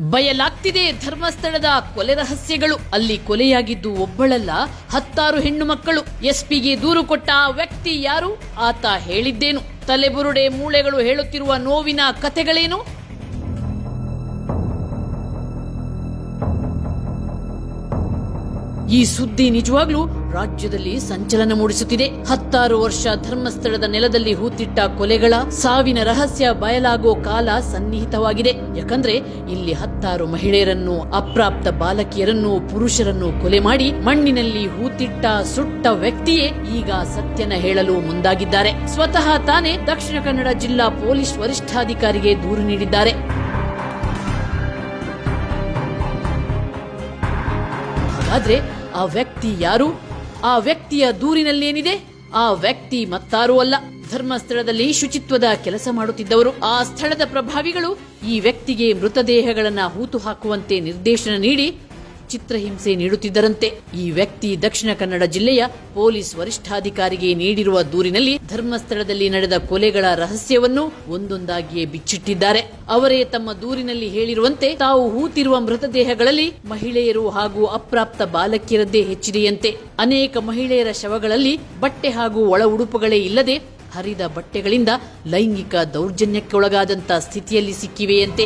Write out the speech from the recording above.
ಬಯಲಾಗ್ತಿದೆ ಧರ್ಮಸ್ಥಳದ ಕೊಲೆ ರಹಸ್ಯಗಳು. ಅಲ್ಲಿ ಕೊಲೆಯಾಗಿದ್ದು ಒಬ್ಬಳಲ್ಲ, ಹತ್ತಾರು ಹೆಣ್ಣು ಮಕ್ಕಳು. ಎಸ್ಪಿಗೆ ದೂರು ಕೊಟ್ಟ ವ್ಯಕ್ತಿ ಯಾರು? ಆತ ಹೇಳಿದ್ದೇನು. ತಲೆಬುರುಡೆ ಮೂಳೆಗಳು ಹೇಳುತ್ತಿರುವ ನೋವಿನ ಕತೆಗಳೇನು ಈ ಸುದ್ದಿ ನಿಜವಾಗ್ಲೂ ರಾಜ್ಯದಲ್ಲಿ ಸಂಚಲನ ಮೂಡಿಸುತ್ತಿದೆ. ಹತ್ತಾರು ವರ್ಷ ಧರ್ಮಸ್ಥಳದ ನೆಲದಲ್ಲಿ ಹೂತಿಟ್ಟ ಕೊಲೆಗಳ ಸಾವಿನ ರಹಸ್ಯ ಬಯಲಾಗೋ ಕಾಲ ಸನ್ನಿಹಿತವಾಗಿದೆ. ಯಾಕಂದ್ರೆ ಇಲ್ಲಿ ಹತ್ತಾರು ಮಹಿಳೆಯರನ್ನು, ಅಪ್ರಾಪ್ತ ಬಾಲಕಿಯರನ್ನು, ಪುರುಷರನ್ನು ಕೊಲೆ ಮಾಡಿ ಮಣ್ಣಿನಲ್ಲಿ ಹೂತಿಟ್ಟ ಸುಟ್ಟ ವ್ಯಕ್ತಿಯೇ ಈಗ ಸತ್ಯನ ಹೇಳಲು ಮುಂದಾಗಿದ್ದಾರೆ. ಸ್ವತಃ ತಾನೇ ದಕ್ಷಿಣ ಕನ್ನಡ ಜಿಲ್ಲಾ ಪೊಲೀಸ್ ವರಿಷ್ಠಾಧಿಕಾರಿಗೆ ದೂರು ನೀಡಿದ್ದಾರೆ. ಹಾಗಾದ್ರೆ ಆ ವ್ಯಕ್ತಿ ಯಾರು? ಆ ವ್ಯಕ್ತಿಯ ದೂರಿನಲ್ಲೇನಿದೆ? ಆ ವ್ಯಕ್ತಿ ಮತ್ತಾರೂ ಅಲ್ಲ. ಧರ್ಮಸ್ಥಳದಲ್ಲಿ ಶುಚಿತ್ವದ ಕೆಲಸ ಮಾಡುತ್ತಿದ್ದವರು. ಆ ಸ್ಥಳದ ಪ್ರಭಾವಿಗಳು ಈ ವ್ಯಕ್ತಿಗೆ ಮೃತದೇಹಗಳನ್ನು ಹೂತು ಹಾಕುವಂತೆ ನಿರ್ದೇಶನ ನೀಡಿ ಚಿತ್ರಹಿಂಸೆ ನೀಡುತ್ತಿದ್ದರಂತೆ. ಈ ವ್ಯಕ್ತಿ ದಕ್ಷಿಣ ಕನ್ನಡ ಜಿಲ್ಲೆಯ ಪೊಲೀಸ್ ವರಿಷ್ಠಾಧಿಕಾರಿಗೆ ನೀಡಿರುವ ದೂರಿನಲ್ಲಿ ಧರ್ಮಸ್ಥಳದಲ್ಲಿ ನಡೆದ ಕೊಲೆಗಳ ರಹಸ್ಯವನ್ನು ಒಂದೊಂದಾಗಿಯೇ ಬಿಚ್ಚಿಟ್ಟಿದ್ದಾರೆ. ಅವರೇ ತಮ್ಮ ದೂರಿನಲ್ಲಿ ಹೇಳಿರುವಂತೆ ತಾವು ಹೂತಿರುವ ಮೃತದೇಹಗಳಲ್ಲಿ ಮಹಿಳೆಯರು ಹಾಗೂ ಅಪ್ರಾಪ್ತ ಬಾಲಕಿಯರದ್ದೇ ಹೆಚ್ಚಿದೆಯಂತೆ. ಅನೇಕ ಮಹಿಳೆಯರ ಶವಗಳಲ್ಲಿ ಬಟ್ಟೆ ಹಾಗೂ ಒಳ ಉಡುಪುಗಳೇ ಇಲ್ಲದೆ ಹರಿದ ಬಟ್ಟೆಗಳಿಂದ ಲೈಂಗಿಕ ದೌರ್ಜನ್ಯಕ್ಕೊಳಗಾದಂತ ಸ್ಥಿತಿಯಲ್ಲಿ ಸಿಕ್ಕಿವೆಯಂತೆ.